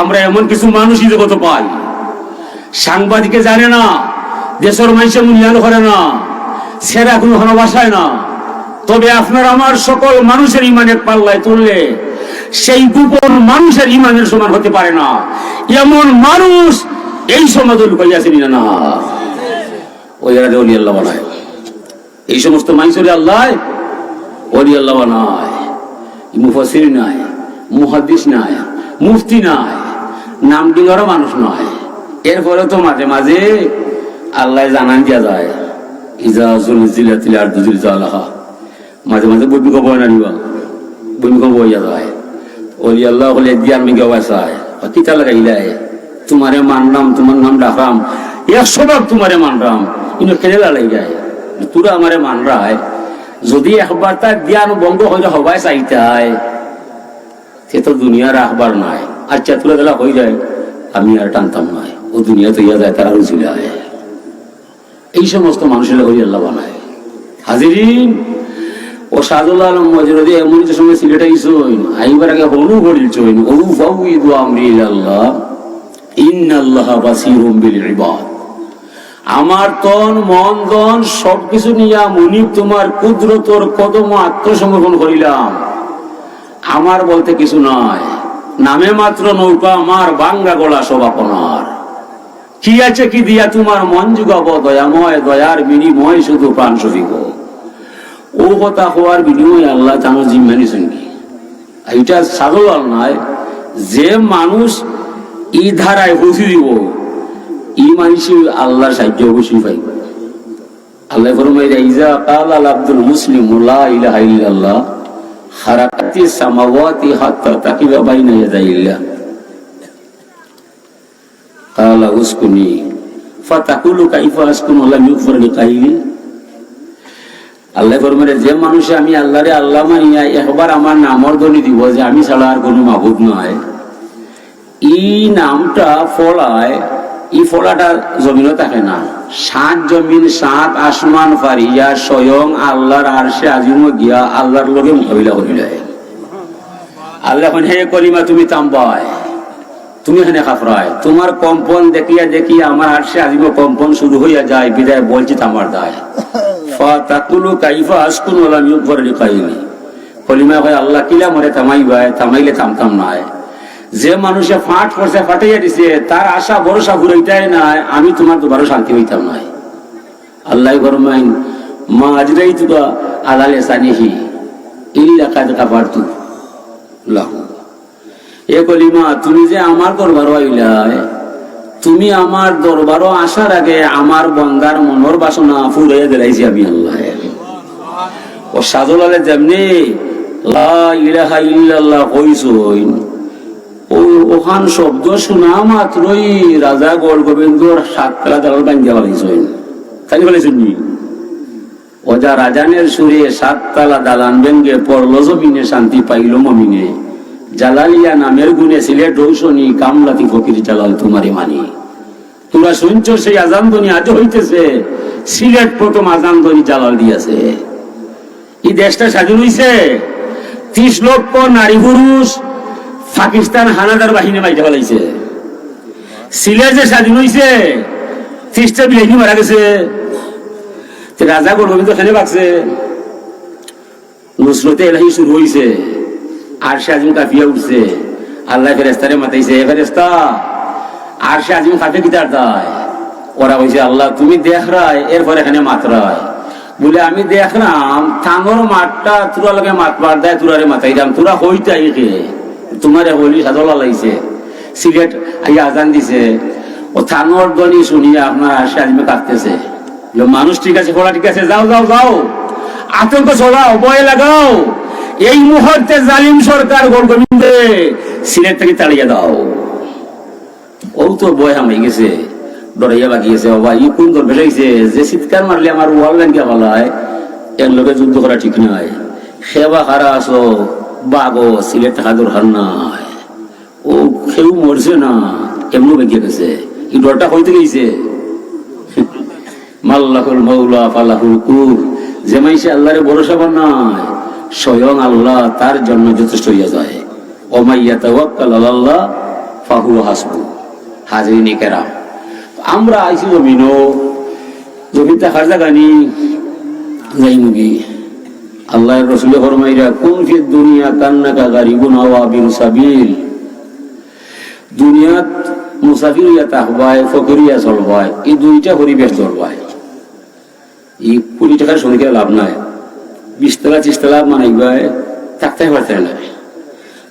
আমরা এমন কিছু মানুষই জগত পাই। সাংবাদিকে জানে না, দেশের মানুষে মূল্যায়ন করে না, সেরা কোনো ভালোবাসায় না। তবে আপনার আমার সকল মানুষের ইমানের পাল্লায় তুললে সেই গোপন মানুষের ইমানের সমান হতে পারে না। এমন মানুষ এই সমাজে লুকাইয়াছে না এই সমস্ত মানুষের আল্লাহ অলি আল্লাহ বানায়। মুফাসির নাই, মুহাদ্দিস নাই, মুফতি নাই। নাম ডিঙ্গারও মানুষ নয়। এরপরে তো মাঝে মাঝে আল্লাহ জানান দিয়া যায়, ইজা জুলজিলাতিল আরদু জিলজালাহা। মাঝে মাঝে ভূমিকম্প হয় না নিবা? ভূমিকম্প হইয়া যায়। ওলি আল্লাহ হলে দিয়ার মিগে ওয়াসায় কিতা লাগাইলাই তোমারে মানলাম তোমার নাম ডাকলাম একশো বার তোমারে মানলাম কিন্তু কেনে লাগাই যায়? তোরা আমারে মান রায় যদি একবার তার জ্ঞান বঙ্গ হয়ে হবাই চাইতাই। সে তো দুনিয়ার আখবার নাই। আচ্ছা তুলে দিলা হয়ে যায়। আমি আর টানতাম নয় ও দুনিয়া তো ইয়া যায় তারা রুচিলে হয় এই সমস্ত মানুষের হই আল্লাহ বানায়। হাজিরিন, ও সাদুল আলম মজরদি এমন যে সময় সিলেট আইসইন আইবার আগে হলু গড়িল চইন, হলু ফাউইদু আমরি আল্লাহ ইন্নাল্লাহ বাসীরুম বিল ইবাদ। আমার তন, মন দন সবকিছু নিয়া মুনিব তোমার কুদরতর কদম আত্মসমর্পণ করিলাম। আমার বলতে কিছু নয় নামে মাত্র নৌকা, আমার বাঙ্গা গলা সব কি আছে কি দিয়া তোমার মন যুগাব দয়াময়, দয়ার বিনিময়, শুধু প্রাণ সফিক ও কথা হওয়ার বিনিময় আল্লাহ জানো জিম্মানি সঙ্গী এইটা সাধারণ নয় যে মানুষ ই ধারায় বুঝি দিব, ই মানুষই আল্লাহর সাহায্য অবশ্যই পাইব। আল্লাহ ফরমাই ইজা কাল আল আব্দুল মুসলিম লা ইলাহা ইল্লাল্লাহ হারাকাতি সামাওয়াতি হাত্তা তাকিবা বাইনা ইয়াদাইল্লাহ قال اسكني فتقول كيف اسكن ولم يغفر لقائلي আল্লাহ ফরমারে যে মানুষে আমি আল্লাহরে আল্লাহ মানিয়া একবার আমার নামর ধ্বনি দিব যে আমি ছাড়া আর কোনো মাবুদ নয় ই নামটা ফলায় ই ফলাটা জমিনও থাকে না সাত জমিন সাত আসমান ফারিয়া স্বয়ং আল্লাহর আরশে আজিমো গিয়া আল্লাহর লগে মোকাবিলা করিলে আল্লাহ হে করিমা, তুমি তাম্বায়। তুমি এখানে খাফরায় তোমার কম্পন দেখিয়া দেখিয়া আমার আরশে আজিমো কম্পন শুরু হইয়া যায়, বিদায় বলছি তামার দায়। ফাতাকুলু কাইফা আসকুন ওলা মিউক করে লিখাইনি কলিমা হয় আল্লাহ কিলা মরে থামাইবাই থামাইলে থামতাম নয় যে মানুষে ফাট করছে, ফাটাইয়া দিছে, তার আশা, ভরসা ঘুরাইতাই নাই, আমি তোমার দুবারও শান্তি হইতাম নাই। আল্লাহ গরমাইন মা আজরাই তুকা আলালে সানিহি ইল্লা কাদ কাপারতু এ কলিমা তুমি যে আমার দরবার তুমি আমার দরবারও আসার আগে আমার বন্দার মনোর বাসনা ফুরাইয়া দিলাইছি আমি আল্লাহ ও সাজলালে যেমনি ওখান শব্দ শোনা মাত্রই রাজা তাই ওজা রাজানের সুরে সাততলা দালান ভেঙ্গে পড়ল জমিনে শান্তি পাইল মমিনে। জালালিয়া নামের গুণে সিলেট রৌশনি কামলাতি ফকির জালাল তোমারে মানি। তোমরা শুনছ সেই আজান ধ্বনি আজ হইতেছে, সিলেট প্রথম আজান ধ্বনি জালাল দিয়েছে। এই দেশটা স্বাধীন হইছে, ত্রিশ লক্ষ নারী পুরুষ পাকিস্তান হানাদার বাহিনী মাইতে ফেলাইছে। সিলেট যে স্বাধীন হইছে, ত্রিশটা বিলাইনি মারা গেছে। তে রাজা গোবিন্দ খেলে বাগছে নুসরতে এলাহি শুরু হইছে। আর সে আজিম কাফিয়া উঠছে। আল্লাহ ফেরেস্তারে মাতাইছে এ ফেরেস্তা আর সে আজিম কাফে কিতার দায়? ওরা কইছে, আল্লাহ, তুমি দেখ রায়, এরপর এখানে মাত্রায় বলে, আমি দেখলাম থানোর মাঠটা তোরা লগে মাতবার দেয় তোরারে মাতাই দাম। তোরা হইতাই কে? তোমারে হইলি সাজলা লাইছে সিগারেট আজান দিছে। ও থানোর দনি শুনিয়ে আপনার আসে আজিমে কাঁদতেছে। যে মানুষ ঠিক আছে, ঘোড়া ঠিক আছে, যাও যাও যাও। আতঙ্ক ছড়াও, ভয় লাগাও। এই মুহূর্তে জালিম সরকার গোল গোবিন্দে সিলেট থেকে তাড়িয়ে দাও। ও তো বয় হামাই গেছে ডরাইয়া বাগিয়েছে বাবা, ই কোন দর ভেসাইছে যে চিৎকার মারলে আমার ওয়াল ব্যাংকে ফলায় এর লোকে যুদ্ধ করা ঠিক নয় সেবা হারা আসো বাগো সিলেট থাকা দরকার নাই। ও কেউ মরছে না এমনও বেঁকে গেছে? এই ডরটা হইতে গেছে। মাল্লাহুল মৌলা ফালাহুল কুর। যে মাইসে আল্লাহরে ভরসা বানায়, স্বয়ং আল্লাহ তার জন্য যথেষ্ট হইয়া যায়। ওমাইয়া তাওয়াক্কাল আল্লাহ ফাহু হাসবু। হাজরিনী কেরাম, আমরা আইছি জমিনও জমিন দেখার জায়গা নি যাই মুগি। আল্লাহ রসুল ফরমাইরা, কোন ফি দুনিয়া কান্নাকা গারিবুন আওয়াবিন সাবিল। দুনিয়াত মুসাফির ইয়া তাহবায় ফকরিয়া চলবায় এই দুইটা পরিবেশ চলবায় এই কুড়ি টাকার সঙ্গে লাভ নাই। বিশ টাকা, ত্রিশ টাকা মানাইবায় থাকতে পারতে না।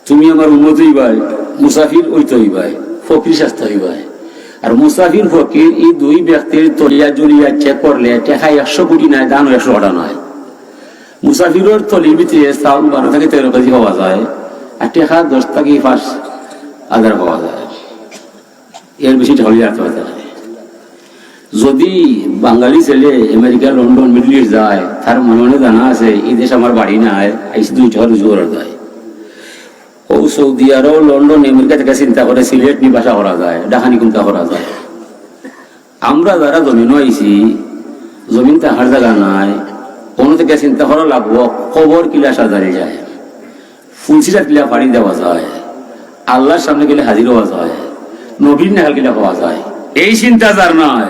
তুমি আমার উন্নত হইবাই মুসাফির ওইতে হইবাই ফকির শাস্তা হইবাই আর মুসাফির, ফকির এই দুই ব্যক্তির তলিয়া জড়িয়া চেক করলে টেকা একশো কোটি নাই, দান একশো টাকা নয় মুসাফিরের তলির ভিতরে চাউল বারো থেকে, তেরো কেজি পাওয়া যায়, আর টেকা দশ থেকে পাঁচ হাজার পাওয়া যায়। এর বেশি হলে রাখতে পারতে যদি বাঙালি ছেলে আমেরিকা, লন্ডন, মিডল ইস্ট যায়, তার মনে মনে জানা আছে, এই দেশ আমার বাড়ি আইসি দুই রুজু করা যায়। ও সৌদি আরব, লন্ডন, আমেরিকা থেকে চিন্তা করে সিলেট নিবাসা করা যায় ডাকানি কুন্তা করা যায়। আমরা যারা জমিন আইছি, জমিন তাহার জায়গা নাই, কোনো থেকে চিন্তা করা লাগবো খবর কিলা সাজারি যায় ফুলসিরা কিলা ফাড়ি দেওয়া যায়, আল্লাহর সামনে গেলে হাজির হওয়া যায় নবীন নেহাল কিলা পাওয়া যায়, এই চিন্তা যার নয়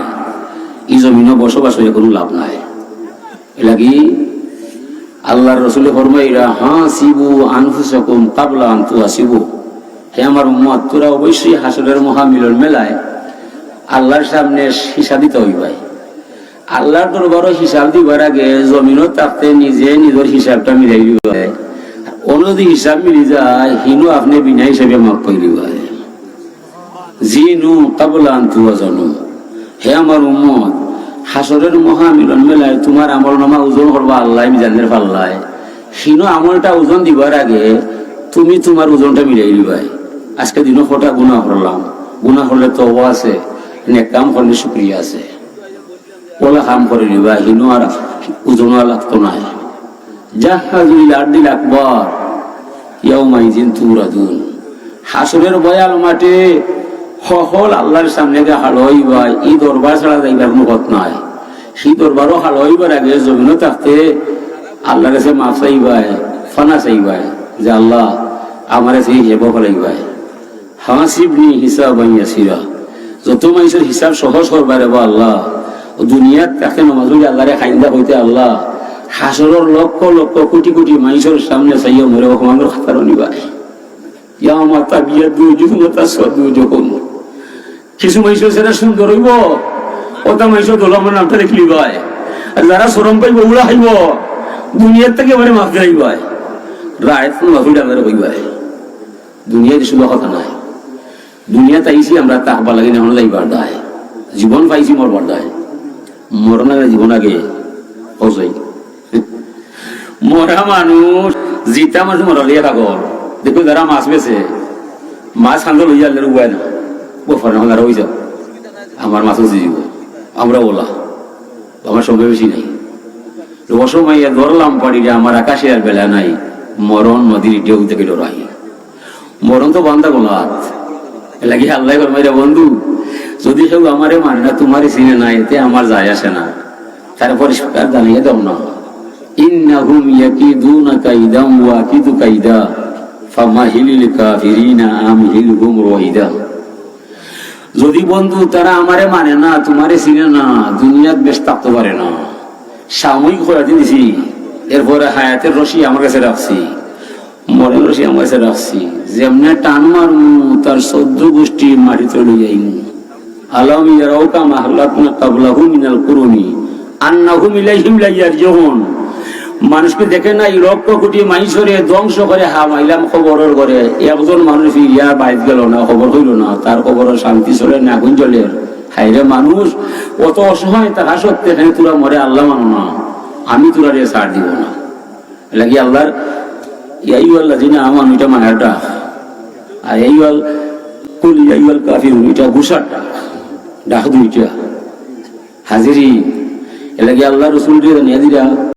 এই জমিনও বসবাস হয়ে কোনো লাভ নাই। এলাকি আল্লাহর রসুল ফরমাইরা হ্যাঁ শিবু আনফুসকুম কাবলা আন্তু আসিবু হে আমার উম্মত, তোরা অবশ্যই হাসরের মহামিলন মেলায় আল্লাহর সামনে হিসাব দিতে হইবাই। আল্লাহর দরবারও হিসাব দিবার আগে জমিনও তাতে নিজে নিজের হিসাবটা মিলাই দিবাই। অন্য যদি হিসাব মিলি যায়, হিনু আপনি বিনা হিসাবে মাফ করে দিবাই। জিনু কাবলা আন্তু জানু হে আমার উম্মত, হাসরের মহামিলন মেলায় তোমার আমল নামা ওজন করবা আল্লাহ মিজানের পাল্লায়। সিনো আমলটা ওজন দিবার আগে তুমি তোমার ওজনটা মিলাই দিবাই আজকে দিনও ফটা গুণা করলাম। গুণা করলে তো আছে, নেক কাম করলে শুক্রিয়া আছে। ওলা কাম করে নিবা, হিনো আর ওজন লাগতো নাই জাহাজুল আর্দিল আকবর ইয়াউমাইজিন তুরাদুন। হাসরের বয়াল মাঠে সকল আল্লাহর সামনে যে হাল হইবা এই দরবার ছাড়া যাইবার কোনো পথ নাই। সেই দরবারও হাল হইবার আগে জমিনও থাকতে আল্লাহর কাছে মাফ চাইবাই, ফানা চাইবাই, যে আল্লাহ আমার কাছে হিসেব ফেলাইবাই হিসাব আইয়াছিরা যত মানুষের হিসাব সহজ করবারে আল্লাহ দুনিয়াত তাকে নমাজুল আল্লাহরে খাইন্দা হইতে আল্লাহ, হাসরের লক্ষ লক্ষ কোটি কোটি মানুষের সামনে চাইয়া মরে আমার খাতার ইয়া আমার তাবিয়া দুজন তা সদুজন কিছু মানুষ সেটা সুন্দর হইব ওটা মানুষ দোল আমার নামটা দেখলি ভাই। আর যারা সরম পাইব ওগুলা খাইব। দুনিয়ার থেকে এবারে মাফ যাইব রায় মাফি ডাকার হইবাই দুনিয়াতে শুধু কথা নাই। দুনিয়াতে আইসি আমরা তাকবা লাগে না যাইবার দায়। জীবন পাইছি, মরবার দায়। মরণ আগে জীবন আগে অজয় মরা মানুষ, জিতা মানুষ মরালিয়া থাকর দেখো যারা মাছ বেছে, মাছ লইয়া আল্লাহর উপায় না বফার না হয়ে যাও আমার মাছ উঠে দিব আমরা ওলা, আমার সঙ্গে বেশি নাই। অসময়ে ধরলাম পাড়ি যে আমার আকাশে আর বেলা নাই, মরণ নদীর ঢেউ থেকে ডরাই। মরণ তো বান্ধা গোলাত লাগি আল্লাহ করমাইরা বন্ধু, যদি কেউ আমারে মানে না, তোমারই চিনে না, এতে আমার যায় আসে না। তার পরিষ্কার জানিয়ে দাও না। ফামাহিলিল কাফিরিনা আমহিলহুম রহিদা। যদি বন্ধু, তারা আমারে মানে না, তোমারে চিনে না, দুনিয়াত বেশ থাকতে পারে না। সাময়িক হয়ে দিয়েছি এরপরে হায়াতের রশি আমার কাছে রাখছি। মরের রশি আমার কাছে রাখছি। যেমনে টান মারমু, তার চোদ্দ গোষ্ঠী মাটিতে যাইমু। আলম ইয়ারাও কাম আহলাকুনা কাবলাহু মিনাল কুরুনি আন্নাহুম ইলাইহিম লাইয়ারজিউন। মানুষকে দেখে না লক্ষ কোটি মানুষরে ধ্বংস করে হা মাইলাম খবরের করে একজন মানুষ ইয়া বাইত গেল না, খবর হইল না, তার খবরের শান্তি চলে না, আগুন চলে হাইরে মানুষ, অত অসহায়, তাহা সত্যি এখানে তোরা মরে আল্লাহ মানো না, আমি তোরা রে ছাড় দিব না। লাগি আল্লাহর ইয়াই আল্লাহ যিনি আমার ওইটা মায়াটা আর এই আল কুল ইয়াই আল কাফির ওইটা ঘুষার ডাক দুইটা। হাজিরি এলাকি আল্লাহ রসুল দিয়ে নিয়ে দিরা